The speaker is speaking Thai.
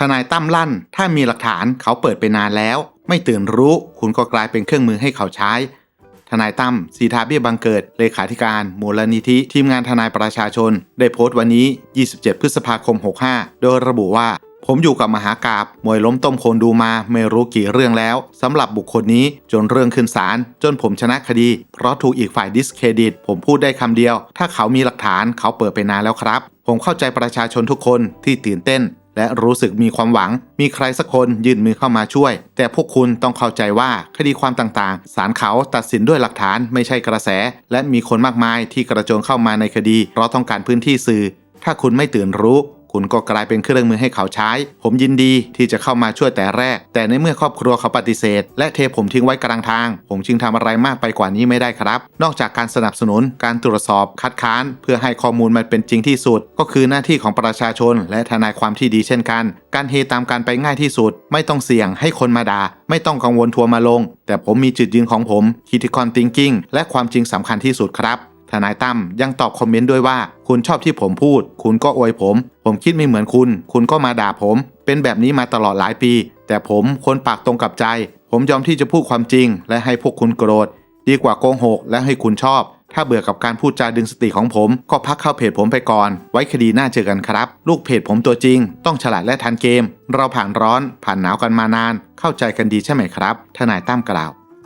ทนายตั้มลั่น ถ้ามีหลักฐานเขาเปิดไปนานแล้ว ไม่ตื่นรู้ คุณก็กลายเป็นเครื่องมือให้เขาใช้ ทนายตั้มสีทาเบี้ยบังเกิด เลขาธิการ มูลนิธิทีมงานทนายประชาชน ได้โพสต์วันนี้ 27 พฤษภาคม 65 โดยระบุว่าผมอยู่กับมหากาบมวยล้มต้มคนดูมาไม่รู้กี่เรื่องแล้วสำหรับบุคคลนี้จนเรื่องขึ้นศาลจนผมชนะคดี เพราะถูกอีกฝ่ายดิสเครดิต ผมพูดได้คำเดียว ถ้าเขามีหลักฐานเขาเปิดไปนานแล้วครับ ผมเข้าใจประชาชนทุกคนที่ตื่นเต้น และรู้สึกมีความหวัง มีใครสักคนยื่นมือเข้ามาช่วย แต่พวกคุณต้องเข้าใจว่าคดีความต่างๆ ศาลเขาตัดสินด้วยหลักฐานไม่ใช่กระแส และมีคนมากมายที่กระโจนเข้ามาในคดีเพราะต้องการพื้นที่สื่อ ถ้าคุณไม่ตื่นรู้ คุณก็กลายเป็นเครื่องมือให้เขาใช้ ผมยินดีที่จะเข้ามาช่วยแต่แรก แต่ในเมื่อครอบครัวเขาปฏิเสธ และเทผมทิ้งไว้กลางทาง ผมจึงทำอะไรมากไปกว่านี้ไม่ได้ครับ นอกจากการสนับสนุนการตรวจสอบคัดค้าน เพื่อให้ข้อมูลมันเป็นจริงที่สุด ก็คือหน้าที่ของประชาชน และทนายความที่ดีเช่นกัน การเฮตามการไปง่ายที่สุด ไม่ต้องเสี่ยงให้คนมาด่าไม่ต้องกังวลทัวร์มาลง แต่ผมมีจุดยืนของผม critical thinking และความจริงสำคัญที่สุดครับ นายตั้มยังตอบคอมเมนต์ด้วยว่า คุณชอบที่ผมพูด คุณก็อวยผม ผมคิดไม่เหมือนคุณ คุณก็มาด่าผม เป็นแบบนี้มาตลอดหลายปี แต่ผมคนปากตรงกับใจ ผมยอมที่จะพูดความจริง และให้พวกคุณโกรธ ดีกว่าโกงหกและให้คุณชอบ ถ้าเบื่อกับการพูดจาดึงสติของผม ก็พักเข้าเพจผมไปก่อน ไว้คดีหน้าเจอกันครับ ลูกเพจผมตัวจริง ต้องฉลาดและทันเกม เราผ่านร้อน ผ่านหนาวกันมานาน เข้าใจกันดีใช่ไหมครับทนายตั้มกล่าว